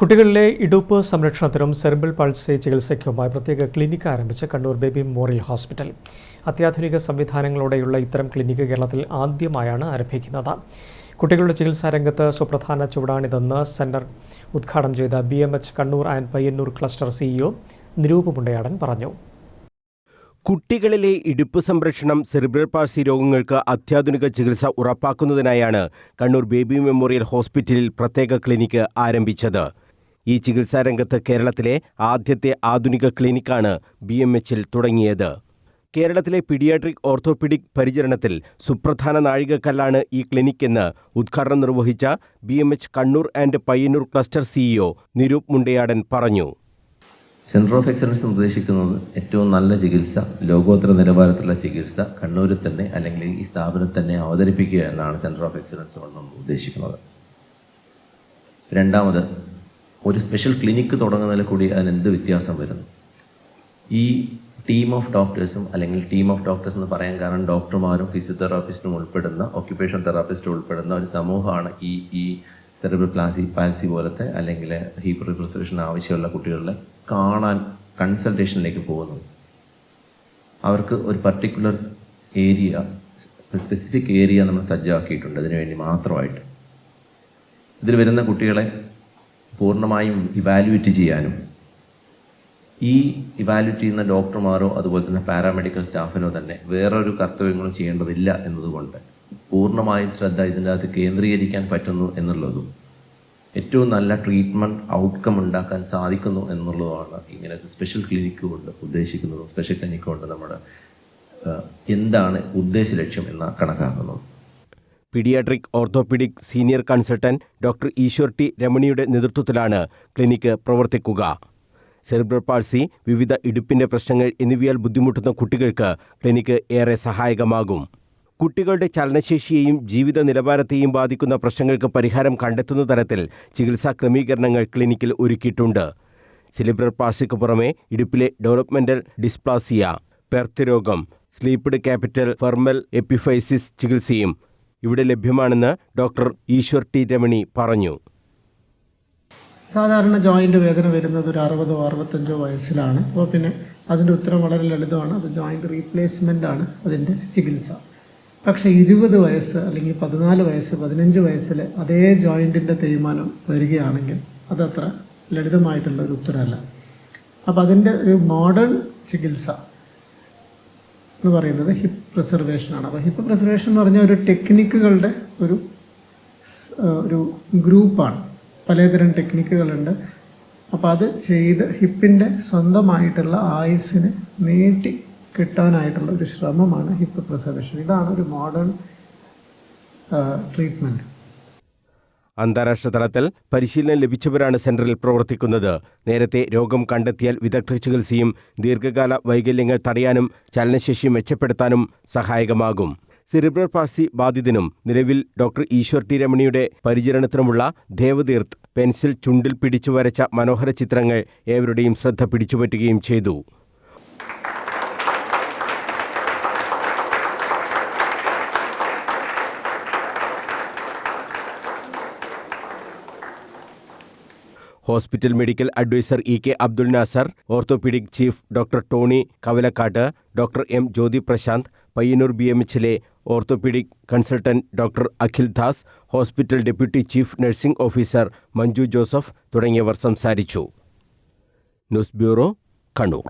കുട്ടികളിലെ ഇടുപ്പ് സംരക്ഷണത്തിനും സെറിബ്രൽ പൾസി ചികിത്സയ്ക്കുമായി പ്രത്യേക ക്ലിനിക്ക് ആരംഭിച്ച കണ്ണൂർ ബേബി മെമ്മോറിയൽ ഹോസ്പിറ്റൽ. അത്യാധുനിക സംവിധാനങ്ങളോടെയുള്ള ഇത്തരം ക്ലിനിക്ക് കേരളത്തിൽ ആദ്യമായാണ് ആരംഭിക്കുന്നത്. കുട്ടികളുടെ ചികിത്സാ രംഗത്ത് സുപ്രധാന ചുവടാണിതെന്ന് സെന്റർ ഉദ്ഘാടനം ചെയ്ത B M H Kannur and Payyanur cluster CEO Niroop Mundayadan പറഞ്ഞു. കുട്ടികളിലെ ഇടുപ്പ് സംരക്ഷണം സെറിബ്രൽ പാഴ്സി രോഗങ്ങൾക്ക് അത്യാധുനിക ചികിത്സ ഉറപ്പാക്കുന്നതിനായാണ് കണ്ണൂർ ബേബി മെമ്മോറിയൽ ഹോസ്പിറ്റലിൽ പ്രത്യേക ക്ലിനിക്ക് ആരംഭിച്ചത്. ഈ ചികിത്സാ രംഗത്ത് കേരളത്തിലെ ആദ്യത്തെ ആധുനിക ക്ലിനിക്കാണ് ബി എം എച്ചിൽ തുടങ്ങിയത്. കേരളത്തിലെ പീഡിയാട്രിക് ഓർത്തോപീഡിക് പരിചരണത്തിൽ സുപ്രധാന നാഴികക്കല്ലാണ് ഈ ക്ലിനിക്കെന്ന് ഉദ്ഘാടനം നിർവഹിച്ച B M H Kannur and Payyanur cluster CEO Niroop Mundayadan പറഞ്ഞു. സെന്റർ ഓഫ് എക്സലൻസ് നിർദ്ദേശിക്കുന്നത് ഏറ്റവും നല്ല ചികിത്സ ലോകോത്തര നിലവാരത്തിലുള്ള ചികിത്സ കണ്ണൂരിൽ തന്നെ അല്ലെങ്കിൽ ഈ സ്ഥാപനത്തിൽ തന്നെ അവതരിപ്പിക്കുക എന്നാണ് സെന്റർ ഓഫ് എക്സലൻസ് കൊണ്ട് ഉദ്ദേശിക്കുന്നത്. രണ്ടാമത് ഒരു സ്പെഷ്യൽ ക്ലിനിക്ക് തുടങ്ങുന്നതിൽ കൂടി അതിന് എന്ത് വ്യത്യാസം വരുന്നു? ഈ ടീം ഓഫ് ഡോക്ടേഴ്സും അല്ലെങ്കിൽ ടീം ഓഫ് ഡോക്ടേഴ്സ് എന്ന് പറയാൻ കാരണം ഡോക്ടർമാരും ഫിസിയോതെറാപ്പിസ്റ്റും ഉൾപ്പെടുന്ന ഓക്യുപ്പേഷൻ തെറാപ്പിസ്റ്റും ഉൾപ്പെടുന്ന ഒരു സമൂഹമാണ് ഈ ഈ സെറിബ്രൽ പ്ലാസി പാൽസി പോലത്തെ അല്ലെങ്കിൽ ഹീപ്പ് റിപ്രസേഷൻ ആവശ്യമുള്ള കുട്ടികളെ കാണാൻ കൺസൾട്ടേഷനിലേക്ക് പോകുന്നത്. അവർക്ക് ഒരു പർട്ടിക്കുലർ ഏരിയ സ്പെസിഫിക് ഏരിയ നമ്മൾ സജ്ജമാക്കിയിട്ടുണ്ട് അതിനുവേണ്ടി മാത്രമായിട്ട്. ഇതിൽ വരുന്ന കുട്ടികളെ പൂർണമായും ഇവാലുവേറ്റ് ചെയ്യാനും ഈ ഇവാലുവേറ്റ് ചെയ്യുന്ന ഡോക്ടർമാരോ അതുപോലെ തന്നെ പാരാമെഡിക്കൽ സ്റ്റാഫിനോ തന്നെ വേറൊരു കർത്തവ്യങ്ങളും ചെയ്യേണ്ടതില്ല എന്നതുകൊണ്ട് പൂർണമായും ശ്രദ്ധ ഇതിന്റെ അകത്ത് കേന്ദ്രീകരിക്കാൻ പറ്റുന്നു എന്നുള്ളതും ഏറ്റവും നല്ല ട്രീറ്റ്മെന്റ് ഔട്ട്കം ഉണ്ടാക്കാൻ സാധിക്കുന്നു എന്നുള്ളതാണ് ഇങ്ങനെ സ്പെഷ്യൽ ക്ലിനിക്ക് കൊണ്ട് ഉദ്ദേശിക്കുന്നതും സ്പെഷ്യൽ ക്ലിനിക്ക് കൊണ്ട് നമ്മൾ എന്താണ് ഉദ്ദേശ ലക്ഷ്യം എന്ന് കണക്കാക്കുന്നത്. Paediatric orthopaedic senior consultant doctor Eshwar T രമണിയുടെ നേതൃത്വത്തിലാണ് ക്ലിനിക്ക് പ്രവർത്തിക്കുക. സെറിബ്രൽ പാൾസി വിവിധ ഇടുപ്പിന്റെ പ്രശ്നങ്ങൾ എന്നിവയാൽ ബുദ്ധിമുട്ടുന്ന കുട്ടികൾക്ക് ക്ലിനിക്ക് ഏറെ സഹായകമാകും. കുട്ടികളുടെ ചലനശേഷിയെയും ജീവിത നിലവാരത്തെയും ബാധിക്കുന്ന പ്രശ്നങ്ങൾക്ക് പരിഹാരം കണ്ടെത്തുന്ന തരത്തിൽ ചികിത്സാ ക്രമീകരണങ്ങൾ ക്ലിനിക്കിൽ ഒരുക്കിയിട്ടുണ്ട്. സെലിബ്രൽ പാൾസിക്ക് പുറമെ ഇടുപ്പിലെ ഡെവലപ്മെന്റൽ ഡിസ്പ്ലാസിയ പെർത്ത് രോഗം സ്ലീപ്ഡ് ക്യാപിറ്റൽ ഫെർമൽ എപ്പിഫൈസിസ് ചികിത്സയും ഇവിടെ ലഭ്യമാണെന്ന് ഡോക്ടർ ഈശ്വർ ടി രമണി പറഞ്ഞു. സാധാരണ ജോയിന്റ് വേദന വരുന്നത് ഒരു അറുപതോ അറുപത്തഞ്ചോ വയസ്സിലാണ്. അപ്പോൾ പിന്നെ അതിന്റെ ഉത്തരം വളരെ ലളിതമാണ്. അത് ജോയിന്റ് റീപ്ലേസ്മെന്റ് ആണ് അതിന്റെ ചികിത്സ. പക്ഷേ ഇരുപത് വയസ്സ് അല്ലെങ്കിൽ പതിനാല് വയസ്സ് പതിനഞ്ച് വയസ്സിൽ അതേ ജോയിന്റിന്റെ തേയ്മാനം വരികയാണെങ്കിൽ അതത്ര ലളിതമായിട്ടുള്ള ഒരു ഉത്തരമല്ല. അപ്പോൾ അതിന്റെ ഒരു മോഡേൺ ചികിത്സ എന്ന് പറയുന്നത് ഹിപ്പ് പ്രിസർവേഷനാണ് അപ്പോൾ ഹിപ്പ് പ്രിസർവേഷൻ എന്ന് പറഞ്ഞാൽ ഒരു ടെക്നിക്കുകളുടെ ഒരു ഒരു ഗ്രൂപ്പാണ് പലതരം ടെക്നിക്കുകളുണ്ട് അപ്പോൾ അത് ചെയ്ത് ഹിപ്പിന്റെ സ്വന്തമായിട്ടുള്ള ആയുസ്സിന് നീട്ടി കിട്ടാനായിട്ടുള്ള ഒരു ശ്രമമാണ് ഹിപ്പ് പ്രിസർവേഷൻ ഇതാണ് ഒരു മോഡേൺ ട്രീറ്റ്മെന്റ് അന്താരാഷ്ട്ര തലത്തിൽ പരിശീലനം ലഭിച്ചവരാണ് സെന്ററിൽ പ്രവർത്തിക്കുന്നത്. നേരത്തെ രോഗം കണ്ടെത്തിയാൽ വിദഗ്ധ ചികിത്സയും ദീർഘകാല വൈകല്യങ്ങൾ തടയാനും ചലനശേഷി മെച്ചപ്പെടുത്താനും സഹായകമാകും. സെറിബ്രൽ പാഴ്സി ബാധിതനും നിലവിൽ ഡോക്ടർ ഈശ്വർ ടി രമണിയുടെ പരിചരണത്തിനുമുള്ള ദേവതീർത്ത് പെൻസിൽ ചുണ്ടിൽ പിടിച്ചു വരച്ച മനോഹര ചിത്രങ്ങൾ ഏവരുടെയും ശ്രദ്ധ പിടിച്ചുപറ്റുകയും ചെയ്തു. Hospital medical adviser E K Abdul Nasser orthopaedic chief doctor Tony Kavalakkattu doctor M Jyothi Prasanth Payyanur B M എച്ചിലെ orthopaedic consultant doctor Akhil Das hospital deputy chief nursing officer Manju Joseph തുടങ്ങിയവർ സംസാരിച്ചു. News bureau Kannur.